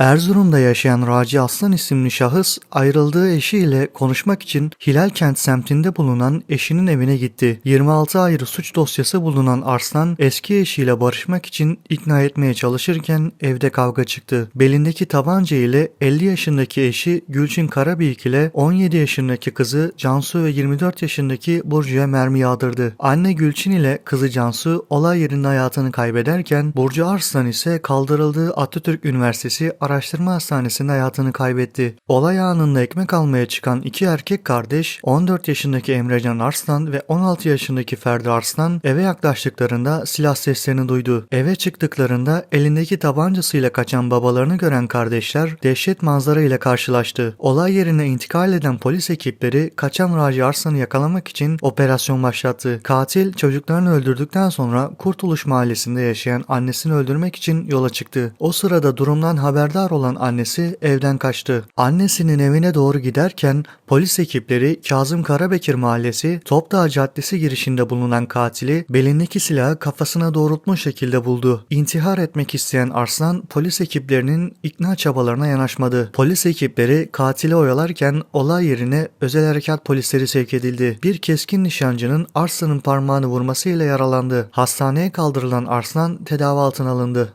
Erzurum'da yaşayan Raci Aslan isimli şahıs ayrıldığı eşiyle konuşmak için Hilalkent semtinde bulunan eşinin evine gitti. 26 ayrı suç dosyası bulunan Arslan eski eşiyle barışmak için ikna etmeye çalışırken evde kavga çıktı. Belindeki tabanca ile 50 yaşındaki eşi Gülçin Karabıyık ile 17 yaşındaki kızı Cansu ve 24 yaşındaki Burcu'ya mermi yağdırdı. Anne Gülçin ile kızı Cansu olay yerinde hayatını kaybederken Burcu Arslan ise kaldırıldığı Atatürk Üniversitesi Araştırma Hastanesi'nde hayatını kaybetti. Olay anında ekmek almaya çıkan iki erkek kardeş 14 yaşındaki Emrecan Arslan ve 16 yaşındaki Ferdi Arslan eve yaklaştıklarında silah seslerini duydu. Eve çıktıklarında elindeki tabancasıyla kaçan babalarını gören kardeşler dehşet manzara ile karşılaştı. Olay yerine intikal eden polis ekipleri kaçan Raci Arslan'ı yakalamak için operasyon başlattı. Katil çocuklarını öldürdükten sonra Kurtuluş Mahallesi'nde yaşayan annesini öldürmek için yola çıktı. O sırada durumdan haberdar olan annesi evden kaçtı. Annesinin evine doğru giderken polis ekipleri Kazım Karabekir Mahallesi Topdağ Caddesi girişinde bulunan katili belindeki silahı kafasına doğrultmuş şekilde buldu. İntihar etmek isteyen Arslan polis ekiplerinin ikna çabalarına yanaşmadı. Polis ekipleri katili oyalarken olay yerine özel harekat polisleri sevk edildi. Bir keskin nişancının Arslan'ın parmağını vurmasıyla yaralandı. Hastaneye kaldırılan Arslan tedavi altına alındı.